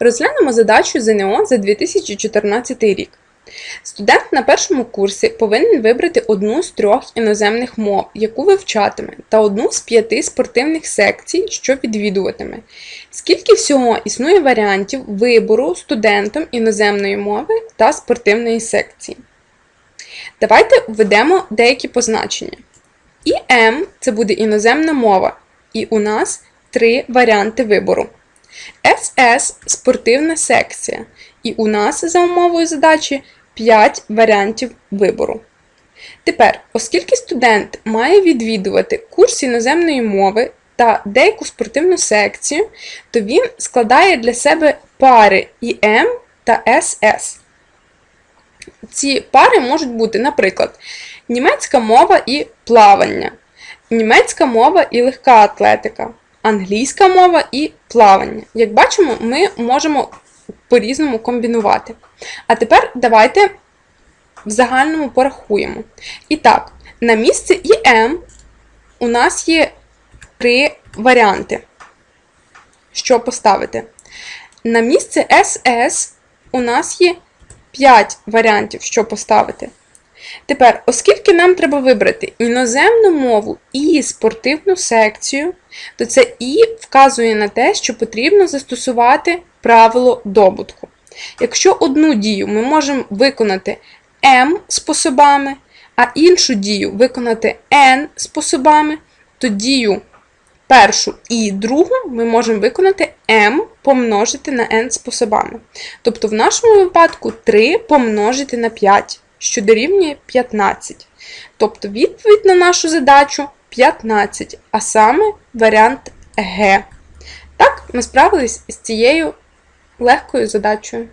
Розглянемо задачу ЗНО за 2014 рік. Студент на першому курсі повинен вибрати одну з трьох іноземних мов, яку вивчатиме, та одну з п'яти спортивних секцій, що відвідуватиме. Скільки всього існує варіантів вибору студентом іноземної мови та спортивної секції? Давайте введемо деякі позначення. ІМ це буде іноземна мова, і у нас три варіанти вибору. СС спортивна секція, і у нас за умовою задачі 5 варіантів вибору. Тепер, оскільки студент має відвідувати курс іноземної мови та деяку спортивну секцію, то він складає для себе пари ІМ та СС. Ці пари можуть бути, наприклад, німецька мова і плавання, німецька мова і легка атлетика, англійська мова і плавання. Як бачимо, ми можемо по-різному комбінувати. А тепер давайте в загальному порахуємо. І так, на місце ІМ у нас є три варіанти, що поставити. На місце СС у нас є 5 варіантів, що поставити. Тепер, оскільки нам треба вибрати іноземну мову і спортивну секцію, то це І вказує на те, що потрібно застосувати правило добутку. Якщо одну дію ми можемо виконати М способами, а іншу дію виконати N способами, то дію першу і другу ми можемо виконати m помножити на n способами. Тобто в нашому випадку 3 помножити на 5, що дорівнює 15. Тобто відповідь на нашу задачу 15, а саме варіант Г. Так, ми справились з цією легкою задачею.